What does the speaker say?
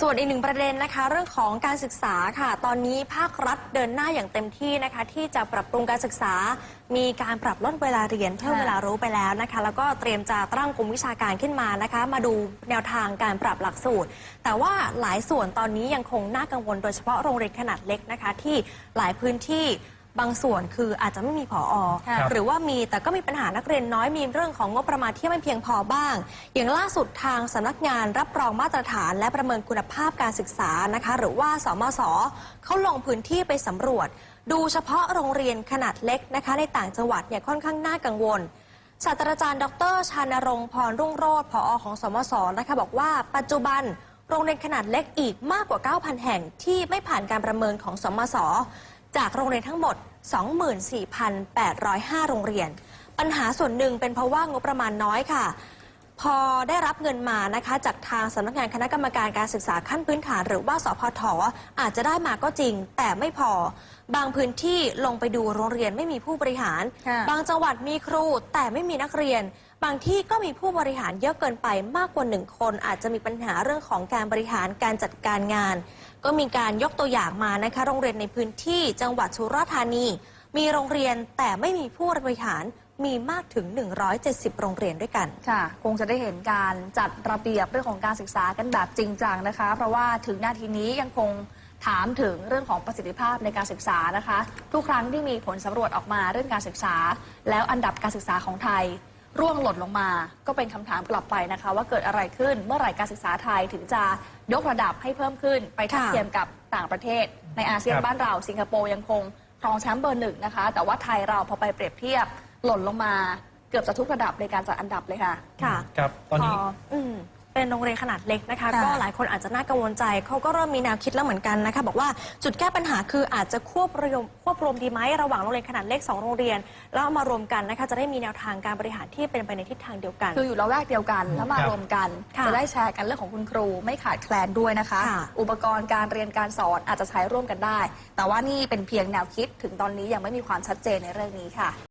ส่วนอีกหนึ่งประเด็นนะคะ เรื่องของการศึกษาค่ะ ตอนนี้ภาครัฐเดินหน้าอย่างเต็มที่นะคะ ที่จะปรับปรุงการศึกษา มีการปรับลดเวลาเรียนเพิ่มเวลารู้ไปแล้วนะคะ แล้วก็เตรียมจะตั้งกลุ่มวิชาการขึ้นมานะคะ มาดูแนวทางการปรับหลักสูตร แต่ว่าหลายส่วนตอนนี้ยังคงน่ากังวลโดยเฉพาะโรงเรียนขนาดเล็กนะคะ ที่หลายพื้นที่ บางส่วนคืออาจจะไม่มีผออค่ะหรือว่ามีแต่ก็มีปัญหานักเรียนน้อยมีเรื่องของงบประมาณที่ไม่เพียงพอบ้าง อย่างล่าสุดทางสำนักงานรับรองมาตรฐาน และประเมินคุณภาพการศึกษานะคะ หรือว่าสมศเขาลงพื้นที่ไปสำรวจ ดูเฉพาะโรงเรียนขนาดเล็กนะคะ ในต่างจังหวัดเนี่ยค่อนข้างน่ากังวล ศาสตราจารย์ ดร ชานรงค์พรรุ่งโรจน์ผอของสมศนะคะบอกว่าปัจจุบันโรงเรียนขนาดเล็กอีกมากกว่า 9,000 แห่งที่ไม่ผ่านการประเมินของสมศ จากโรงเรียนทั้งหมด 24,805 โรงเรียน ปัญหาส่วนหนึ่งเป็นเพราะว่างบประมาณน้อยค่ะ พอได้รับเงินมานะคะจากทางสำนักงานคณะกรรมการการศึกษาขั้นพื้นฐาน หรือว่าสพทอาจจะได้มาก็จริง แต่ไม่พอ บางพื้นที่ลงไปดูโรงเรียนไม่มีผู้บริหารค่ะบางจังหวัดมีครูแต่ไม่มีนักเรียน บางที่ก็มีผู้บริหารเยอะเกินไปมากกว่าหนึ่งคน อาจจะมีปัญหาเรื่องของการบริหารการจัดการงาน ก็มีการยกตัวอย่างมานะคะโรงเรียนในพื้นที่จังหวัดสุราษฎร์ธานี มีโรงเรียนแต่ไม่มีผู้บริหาร มีมากถึง 170 โรงเรียนด้วยกันค่ะ คงจะได้เห็นการจัดระเบียบเรื่องของการศึกษากันแบบจริงจังนะคะ เพราะว่าถึงนาทีนี้ยังคงถามถึงเรื่องของประสิทธิภาพในการศึกษานะคะ ทุกครั้งที่มีผลสำรวจออกมาเรื่องการศึกษา แล้วอันดับการศึกษาของไทย ร่วงหล่นลงมา ก็เป็นคำถามกลับไปนะคะ ว่าเกิดอะไรขึ้นเมื่อไหร่การศึกษาไทยถึงจะยกระดับให้เพิ่มขึ้นไปทัดค่ะเทียมกับต่างประเทศ ในอาเซียนครับบ้านเราสิงคโปร์ยังคงครองแชมป์เบอร์หนึ่งนะคะ แต่ว่าไทยเราพอไปเปรียบเทียบ หล่นลงมาเกือบจะทุกระดับในการจัดอันดับเลยค่ะ ค่ะครับตอนนี้ พ อืมเป็นโรงเรียนขนาดเล็กนะคะ ค่ะก็หลายคนอาจจะน่ากังวลใจเขาก็เริ่มมีแนวคิดแล้วเหมือนกันนะคะ บอกว่าจุดแก้ปัญหาคืออาจจะควบรวมควบรวมดีไหมระหว่างโรงเรียนขนาดเล็ก2โรงเรียน แล้วเอามารวมกันนะคะจะได้มีแนวทางการบริหารที่เป็นไปในทิศทางเดียวกัน คืออยู่ละแวกเดียวกันแล้วมาครับ รวมกัน ค่ะจะได้แชร์กันเรื่องของคุณครูไม่ขาดแคลนด้วยนะคะ ค่ะ อุปกรณ์การเรียนการสอนอาจจะใช้ร่วมกันได้ แต่ว่านี่เป็นเพียงแนวคิดถึงตอนนี้ยังไม่มีความชัดเจนในเรื่องนี้ค่ะ